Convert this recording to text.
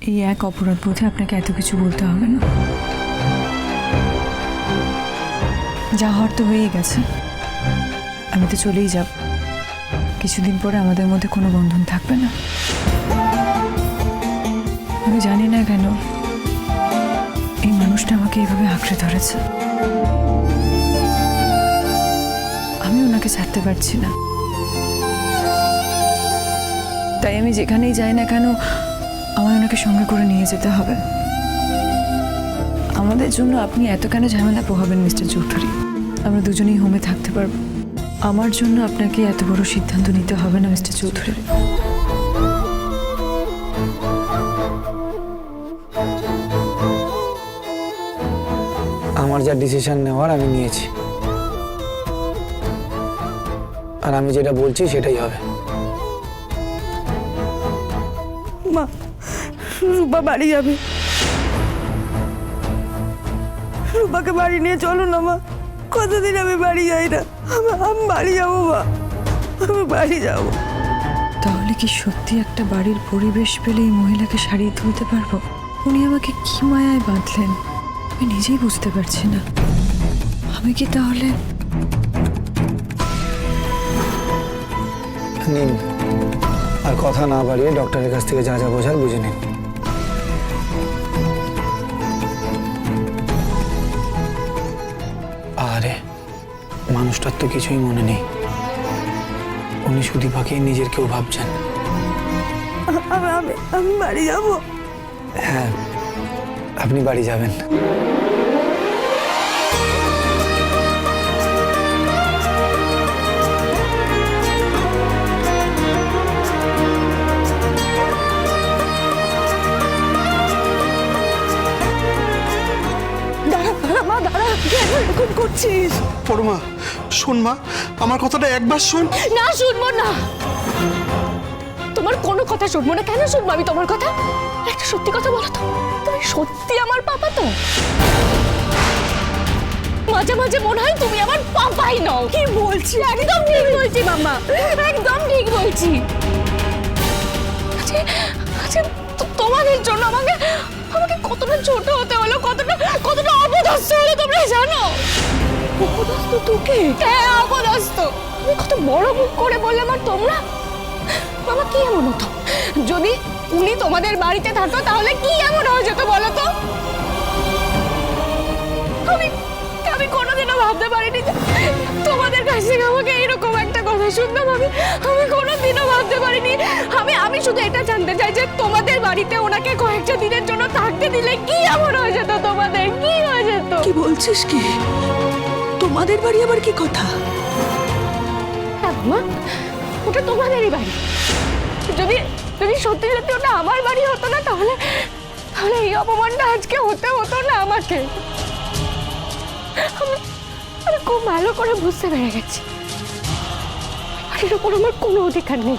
এই এক অপরাধ বোধে আপনাকে এত কিছু বলতে হবে না। যা হওয়ার তো হয়েই গেছে। আমি তো চলেই যাব। কিছুদিন পরে আমাদের মধ্যে কোনো বন্ধন থাকবে না। আমি জানি না কেন এই মানুষটা আমাকে এইভাবে আঁকড়ে ধরেছে। আমি ওনাকে ছাড়তে পারছি না। তাই আমি যেখানেই যাই না কেন আমায় ওনাকে সঙ্গে করে নিয়ে যেতে হবে। আমাদের জন্য আপনি এত কেন ঝামেলা পোহাবেন মিস্টার চৌধুরী? আমরা দুজনেই হোমে থাকতে পারব। আমার জন্য আপনাকে এত বড় সিদ্ধান্ত নিতে হবে না মিস্টার চৌধুরী। আমার যা ডিসিশন নেওয়ার আমি নিয়েছি। আর আমি যেটা বলছি সেটাই হবে। মা রূপা বাড়ি যাবে। রূপাকে বাড়ি নিয়ে চলো না মা। কতদিন আমি বাড়ি যাই না। আমি বাড়ি যাব মা। আমি বাড়ি যাব। তাহলে কি সত্যি একটা বাড়ির পরিবেশ পেলে এই মহিলাকে সারিয়ে তুলতে পারব? উনি আমাকে কি মায়ায় বাঁধলেন? আমি নিজেই বুঝতে পারছি না। আমি কি তাহলে নিন আর কথা না বাড়িয়ে ডক্টরের কাছ থেকে যা যা বোঝার বুঝে নিন। মানুষটার তো কিছুই মনে নেই। উনি শুধু পাখি নিজের কেউ ভাবছেন। আমি বাড়ি যাব। হ্যাঁ আপনি বাড়ি যাবেন। দাঁড়া এরকম করছিস। পরমা শোন মা আমার কথাটা একবার শোন। না শুনব না। তোমার কোনো কথা শুনব না কেন শুনব আমি তোমার কথা? একটা সত্যি কথা বলো তো তুমি সত্যি আমার পাপা তো? মাঝে মাঝে মনে হয় তুমি আমার পাপাই নও। কি বলছি? একদম ঠিক বলছি মাম্মা। একদম ঠিক বলছি। আচ্ছা আচ্ছা তোমাদের জন্য আমাকে আমাকে কতটা ছোট হতে হলো কতটা কতটা অপদস্থ হলো জানো? অপদস্থ তোকে? হ্যাঁ অপদস্থ। আমি কত বড় মুখ করে বললাম আর তোমরা? বাবা কি এমন হতো যদি উনি তোমাদের বাড়িতে থাকতো তাহলে কি এমন হয়ে যেত বলো তো? আমি আমি কোনোদিনও ভাবতে পারিনি যে তোমাদের কাছ থেকে আমাকে এরকম একটা কথা শুনতাম আমি আমি কোনোদিনও ভাবতে পারিনি। আমি আমি শুধু এটা জানতে চাই যে তোমাদের বাড়িতে ওনাকে কয়েকটা দিনের জন্য থাকতে দিলে কি এমন বলছিস কি? তোমাদের বাড়ি আবার কি কথা? হ্যাঁ ওটা তোমাদেরই বাড়ি। যদি যদি সত্যি সত্যি ওটা আমার বাড়ি হতো না, তাহলে তাহলে এই অপমানটা আজকে হতে হতো না আমাকে। আমি আমি খুব ভালো করে বুঝতে পেরে গেছি। বাড়ির ওপর আমার কোনো অধিকার নেই।